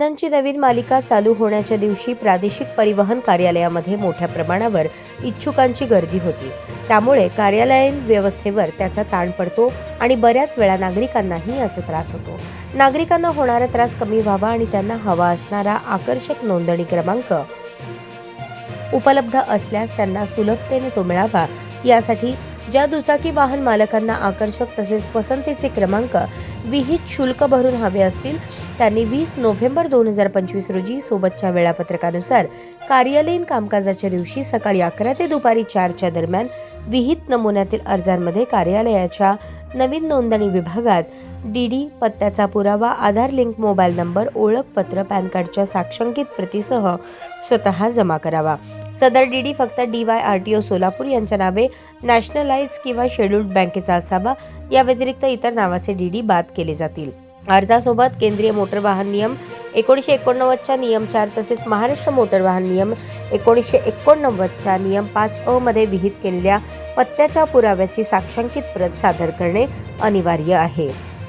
वाहनांची नवीन मालिका चालू होण्याच्या दिवशी प्रादेशिक परिवहन कार्यालयामध्ये मोठ्या प्रमाणावर इच्छुकांची गर्दी होती. त्यामुळे कार्यालयीन व्यवस्थेवर त्याचा ताण पडतो आणि बऱ्याच वेळा नागरिकांनाही याचा त्रास होतो. नागरिकांना होणारा त्रास कमी व्हावा आणि त्यांना हवा असणारा आकर्षक नोंदणी क्रमांक उपलब्ध असल्यास त्यांना सुलभतेने तो मिळावा. यासाठी ज्या दुचाकी वाहन मालकांना आकर्षक तसेच पसंतीचे क्रमांक विहित शुल्क भरून हवे असतील त्यांनी वीस नोव्हेंबर दोन हजार पंचवीस रोजी सोबतच्या वेळापत्रकानुसार कार्यालयीन कामकाजाच्या दिवशी सकाळी अकरा ते दुपारी चारच्या दरम्यान विहित नमुन्यातील अर्जांमध्ये कार्यालयाच्या नवीन नोंदणी विभागात डी डी पत्त्याचा पुरावा आधार लिंक मोबाईल नंबर ओळखपत्र पॅन कार्डच्या साक्षांकित प्रतीसह स्वतः जमा करावा. सदर डी डी फक्त D Y R T O Solapur यांच्या नावे नॅशनलाइज किंवा शेड्यूल्ड बँकेचा असावा या व्यतिरिक्त इतर नावाचे डी डी बाद केले जातील. अर्जासोबत केंद्रीय मोटर वाहन नियम एकोणीसशे एकोणनव्वदच्या नियम चार तसेच महाराष्ट्र मोटर वाहन नियम एकोणीसशे एकोणनव्वदच्या नियम पाच अ मध्ये विहित केलेल्या पत्त्याच्या पुराव्याची साक्षांकित प्रत सादर करणे अनिवार्य आहे.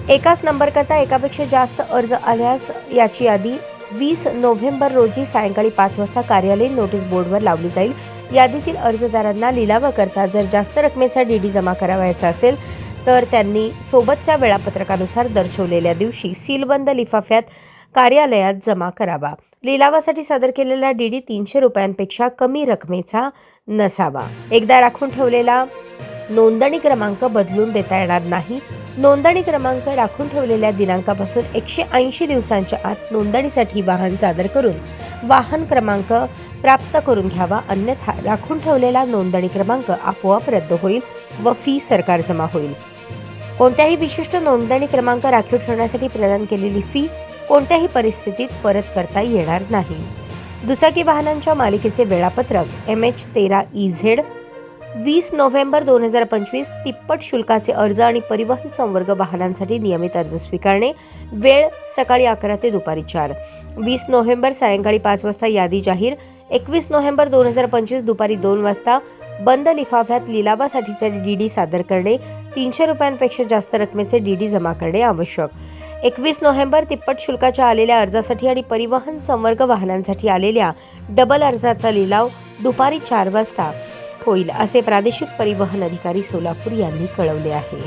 एकाच नंबरकरता एकापेक्षा जास्त अर्ज आल्यास याची यादी वीस नोव्हेंबर रोजी सायंकाळी पाच वाजता कार्यालयीन नोटीस बोर्डवर लावली जाईल. यादीतील अर्जदारांना लिलावाकरता जर जास्त रकमेचा डीडी जमा करावायचा असेल तर त्यांनी सोबतच्या वेळापत्रकानुसार दर्शवलेल्या दिवशी सीलबंद लिफाफ्यात कार्यालयात जमा करावा. लिलावासाठी सादर केलेला डीडी तीनशे रुपयांपेक्षा कमी रकमेचा नसावा. एकदा राखून ठेवलेला नोंदणी क्रमांक बदलून देता येणार नाही. नोंदणी क्रमांक राखून ठेवलेल्या दिनांकापासून एकशे ऐंशी दिवसांच्या आत नोंदणीसाठी वाहन सादर करून वाहन क्रमांक प्राप्त करून घ्यावा. अन्यथा राखून ठेवलेला नोंदणी क्रमांक आपोआप रद्द होईल व फी सरकार जमा होईल. कोणत्याही विशिष्ट नोंदणी क्रमांक राखीव ठेवण्यासाठी प्रदान केलेली फी कोणत्याही परिस्थितीत परत करता येणार नाही. दुचाकी वाहनांच्या मालिकेचे वेळापत्रक एम एच तेरा ई झेड वीस नोव्हेंबर दोन हजार पंचवीस तिप्पट शुल्काचे अर्ज आणि परिवहन संवर्ग वाहनांसाठी नियमित अर्ज स्वीकारणे वेळ सकाळी अकरा ते दुपारी चार. वीस नोव्हेंबर सायंकाळी पाच वाजता यादी जाहीर एकवीस नोव्हेंबर दोन हजार पंचवीस दुपारी दोन वाजता बंद लिफाफ्यात लिलावासाठीचे डी डी सादर करणे तीनशे रुपयांपेक्षा जास्त रकमेचे डी डी जमा करणे आवश्यक. एकवीस नोव्हेंबर तिप्पट शुल्काच्या आलेल्या अर्जासाठी आणि परिवहन संवर्ग वाहनांसाठी आलेल्या डबल अर्जाचा लिलाव दुपारी चार वाजता होईल असे प्रादेशिक परिवहन अधिकारी सोलापूर यांनी कळवले आहे.